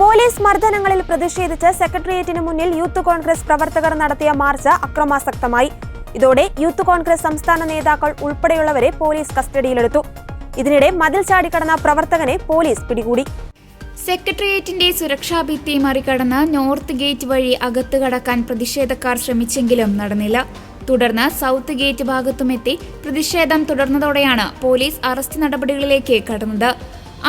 Police മർദ്ദനങ്ങളിൽ പ്രതിഷേധിച്ച് സെക്രട്ടേറിയറ്റിന് മുന്നിൽ യൂത്ത് കോൺഗ്രസ് പ്രവർത്തകർ നടത്തിയ മാർച്ച് അക്രമാസക്തമായി. ഇതോടെ യൂത്ത് കോൺഗ്രസ് സംസ്ഥാന നേതാക്കൾ ഉൾപ്പെടെയുള്ളവരെ പോലീസ് കസ്റ്റഡിയിലെടുത്തു. ഇതിനിടെ മതിൽ ചാടിക്കടന്ന പ്രവർത്തകനെ പോലീസ് പിടികൂടി. സെക്രട്ടേറിയറ്റിന്റെ സുരക്ഷാ ഭിത്തി മറികടന്ന് നോർത്ത് ഗേറ്റ് വഴി അകത്ത് കടക്കാൻ പ്രതിഷേധക്കാർ ശ്രമിച്ചെങ്കിലും നടന്നില്ല. തുടർന്ന് സൗത്ത് ഗേറ്റ് ഭാഗത്തുമെത്തി പ്രതിഷേധം തുടർന്നതോടെയാണ് പോലീസ് അറസ്റ്റ് നടപടികളിലേക്ക് കടന്നത്.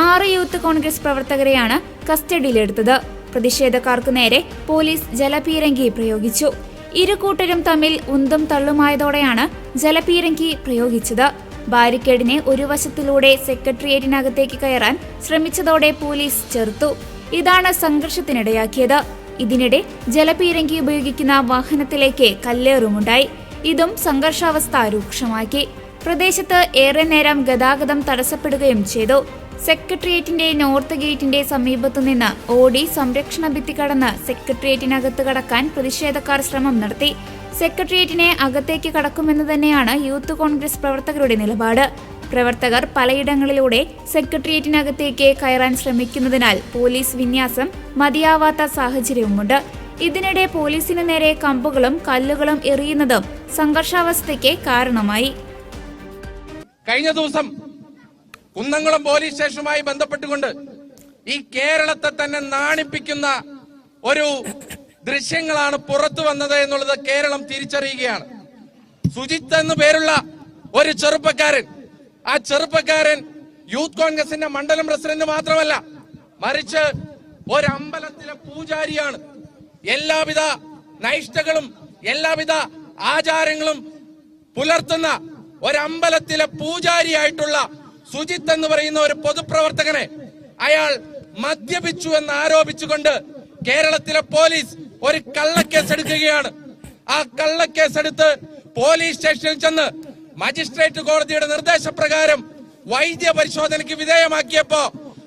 ആറ് യൂത്ത് കോൺഗ്രസ് പ്രവർത്തകരെയാണ് കസ്റ്റഡിയിലെടുത്തത്. പ്രതിഷേധക്കാർക്കു നേരെ പോലീസ് ജലപീരങ്കി പ്രയോഗിച്ചു. ഇരു കൂട്ടരും തമ്മിൽ ഉന്തും തള്ളുമായതോടെയാണ് ജലപീരങ്കി പ്രയോഗിച്ചത്. ബാരിക്കേഡിനെ ഒരു വശത്തിലൂടെ സെക്രട്ടേറിയറ്റിനകത്തേക്ക് കയറാൻ ശ്രമിച്ചതോടെ പോലീസ് ചെറുത്തു. ഇതാണ് സംഘർഷത്തിനിടയാക്കിയത്. ഇതിനിടെ ജലപീരങ്കി ഉപയോഗിക്കുന്ന വാഹനത്തിലേക്ക് കല്ലേറുമുണ്ടായി. ഇതും സംഘർഷാവസ്ഥ രൂക്ഷമാക്കി. പ്രദേശത്ത് ഏറെ നേരം ഗതാഗതം തടസ്സപ്പെടുകയും ചെയ്തു. സെക്രട്ടേറിയറ്റിന്റെ നോർത്ത് ഗേറ്റിന്റെ സമീപത്തു നിന്ന് ഓടി സംരക്ഷണ ഭിത്തി കടന്ന് സെക്രട്ടേറിയറ്റിനകത്ത് കടക്കാൻ പ്രതിഷേധക്കാർ ശ്രമം നടത്തി. സെക്രട്ടേറിയറ്റിനെ അകത്തേക്ക് കടക്കുമെന്ന് തന്നെയാണ് യൂത്ത് കോൺഗ്രസ് പ്രവർത്തകരുടെ നിലപാട്. പ്രവർത്തകർ പലയിടങ്ങളിലൂടെ സെക്രട്ടേറിയറ്റിനകത്തേക്ക് കയറാൻ ശ്രമിക്കുന്നതിനാൽ പോലീസ് വിന്യാസം മതിയാവാത്ത സാഹചര്യവുമുണ്ട്. ഇതിനിടെ പോലീസിനു നേരെ കമ്പുകളും കല്ലുകളും എറിയുന്നതും സംഘർഷാവസ്ഥയ്ക്ക് കാരണമായി. കഴിഞ്ഞ ദിവസം കുന്നംകുളം പോലീസ് സ്റ്റേഷനുമായി ബന്ധപ്പെട്ടുകൊണ്ട് ഈ കേരളത്തെ തന്നെ നാണിപ്പിക്കുന്ന ഒരു ദൃശ്യങ്ങളാണ് പുറത്തു വന്നത് എന്നുള്ളത് കേരളം തിരിച്ചറിയുകയാണ്. സുജിത്ത് എന്നു പേരുള്ള ഒരു ചെറുപ്പക്കാരൻ. ആ ചെറുപ്പക്കാരൻ യൂത്ത് കോൺഗ്രസിന്റെ മണ്ഡലം പ്രസിഡന്റ് മാത്രമല്ല മറിച്ച് ഒരമ്പലത്തിലെ പൂജാരിയാണ്. എല്ലാവിധ നൈഷ്ഠകളും എല്ലാവിധ ആചാരങ്ങളും പുലർത്തുന്ന ഒരമ്പലത്തിലെ പൂജാരിയായിട്ടുള്ള സുജിത്ത് എന്ന് പറയുന്ന ഒരു പൊതുപ്രവർത്തകനെ അയാൾ മദ്യപിച്ചു എന്ന് ആരോപിച്ചുകൊണ്ട് കേരളത്തിലെ പോലീസ് ഒരു കള്ളക്കേസ് എടുക്കുകയാണ് ആ കള്ളക്കേസ് എടുത്ത് പോലീസ് സ്റ്റേഷനിൽ ചെന്ന് മജിസ്ട്രേറ്റ് കോടതിയുടെ നിർദ്ദേശപ്രകാരം വൈദ്യ പരിശോധനയ്ക്ക് വിധേയമാക്കിയപ്പോ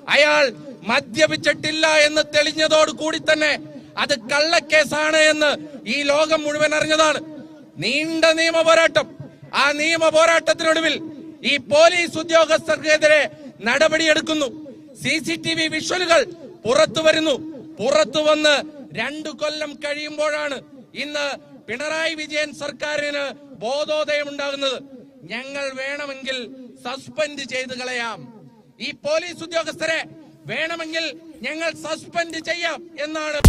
അയാൾ മദ്യപിച്ചിട്ടില്ല എന്ന് തെളിഞ്ഞതോടുകൂടി തന്നെ അത് കള്ളക്കേസാണ് എന്ന് ഈ ലോകം മുഴുവൻ അറിഞ്ഞതാണ്. നീണ്ട നിയമ പോരാട്ടം. ആ നിയമ പോരാട്ടത്തിനൊടുവിൽ ഈ പോലീസ് ഉദ്യോഗസ്ഥർക്കെതിരെ നടപടിയെടുക്കുന്നു സി സി ടി വി വിഷ്വലുകൾ പുറത്തു വരുന്നു. പുറത്തു വന്ന് രണ്ടു കൊല്ലം കഴിയുമ്പോഴാണ് ഇന്ന് പിണറായി വിജയൻ സർക്കാരിന് ബോധോദയം ഉണ്ടാകുന്നത്. ഞങ്ങൾ വേണമെങ്കിൽ സസ്പെൻഡ് ചെയ്ത് കളയാം. ഈ പോലീസ് ഉദ്യോഗസ്ഥരെ വേണമെങ്കിൽ ഞങ്ങൾ സസ്പെൻഡ് ചെയ്യാം എന്നാണ്